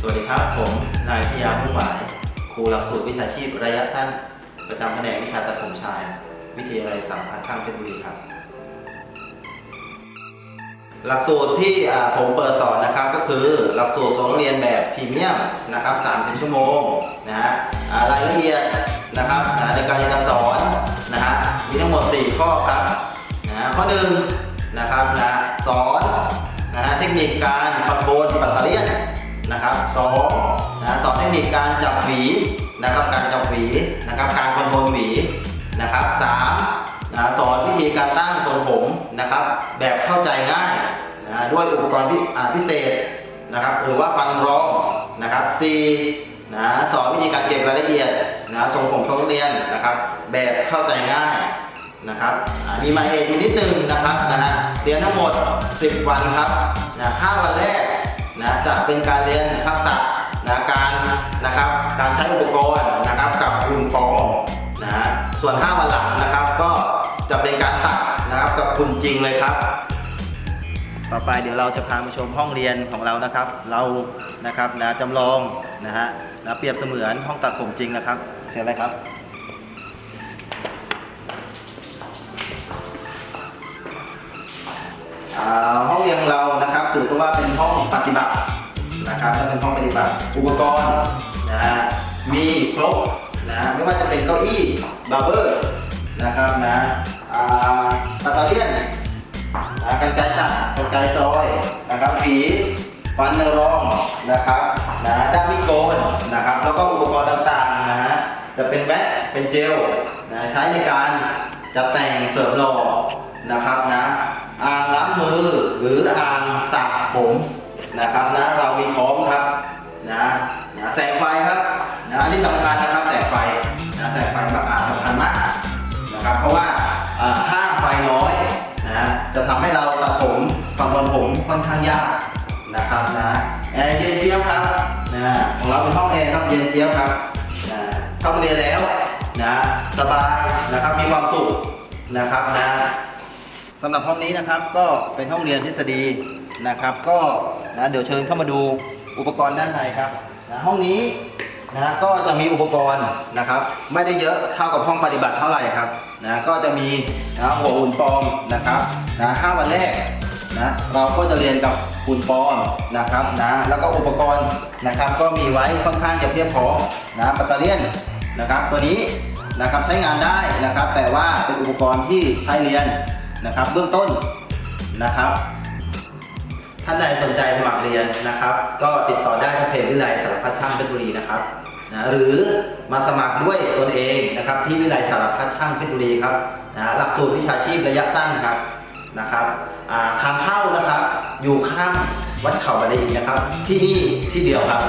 สวัสดีครับ ผมนายพิยามุ่งหมาย ครูหลักสูตรวิชาชีพระยะสั้น ประจำแผนกวิชาตัดผมชาย วิทยาลัยสามพันช่างเพชรบุรีครับ หลักสูตรที่ผมเปิดสอนนะครับก็คือหลักสูตรสอนเรียนแบบพรีเมียมนะครับ30 ชั่วโมงนะฮะรายละเอียดนะครับในการเรียนการสอนนะฮะมีทั้งหมด 4 ข้อครับนะฮะข้อหนึ่งนะครับนะสอนนะฮะเทคนิคการคอนโทรลปัตเตอร์ สองนะสอนเทคนิคการจับหวีนะครับการจับหวีนะครับการคอนโทรลหวีนะครับสามนะสอนวิธีการตั้งทรงผมนะครับ แบบเข้าใจง่ายนะด้วยอุปกรณ์พิพิเศษนะครับหรือว่าฟันรองนะครับ C นะสอนวิธีการเก็บรายละเอียดนะทรงผมทรงนักเรียนนะครับ แบบเข้าใจง่ายนะครับมีมาเอทีนิดนึงนะครับนะฮะเรียนทั้งหมด 10 วันครับนะ5วันแรกนะจะเป็นการเรียน ส่วน 5 วันหลังนะครับ ก็จะเป็นการตัดนะครับกับคุณจริงเลยครับ ต่อไปเดี๋ยวเราจะพามาชมห้องเรียนของเรานะครับ เรานะครับนะจำลองนะฮะนะเปรียบเสมือนห้องตัดผมจริงนะครับเชิญเลยครับห้องเรียนเรานะครับถือซะว่าเป็นห้องปฏิบัตินะครับและเป็นห้องปฏิบัติ อุปกรณ์นะฮะมีครบ นะไม่ว่าจะเป็นเก้าอี้บาร์เบอร์นะครับนะอ่าตเตอร์เลียนนะกันไกตัดกันไกซอยนะครับผีฟันเนรองนะครับนะด้ามมิโกนนะครับแล้วก็อุปกรณ์ต่างๆนะฮะจะเป็นแว็กเป็นเจลนะใช้ในการจัดแต่งเสริมหล่อนะครับนะอ่างล้างมือหรืออ่างสระผมนะครับนะเรามีพร้อมครับนะนะแสงไฟครับนะอันนี้สำคัญนะครับ นะครับเพราะว่าอ่าถ้าไฟน้อยนะจะทำให้เราตัดผมฟังบนผมค่อนข้างยากนะครับนะแอร์เย็นเจี๊ยบครับนะของเราเป็นห้องแอร์ครับเย็นเจี๊ยบครับนะเข้ามาเรียนแล้วนะสบายนะครับมีความสุขนะครับนะสำหรับห้องนี้นะครับก็เป็นห้องเรียนทฤษฎีนะครับ ก็นะเดี๋ยวเชิญเข้ามาดูอุปกรณ์ด้านในครับนะห้องนี้ นะก็จะมีอุปกรณ์นะครับ ไม่ได้เยอะเท่ากับห้องปฏิบัติเท่าไหร่ครับนะก็จะมีนะหัวหุ่นปลอมนะครับนะห้าวันแรกนะเราก็จะเรียนกับหุ่นปลอมนะครับนะแล้วก็อุปกรณ์นะครับก็มีไว้ค่อนข้างจะเพียบพร้อมนะปัตเตอร์เลียนนะครับ ตัวนี้นะครับใช้งานได้นะครับ แต่ว่าเป็นอุปกรณ์ที่ใช้เรียนนะครับ เบื้องต้นนะครับ ท่านใดสนใจสมัครเรียนนะครับ ก็ติดต่อได้ที่เพจวิไลสารพัดช่างเพชรบุรีนะครับนะหรือมาสมัครด้วยตนเองนะครับ ที่วิไลสารพัดช่างเพชรบุรีครับนะหลักสูตรวิชาชีพระยะสั้นครับนะครับทางเข้านะครับอยู่ข้างวัดเขาบันไดอินนะครับ ที่นี่ที่เดียวครับ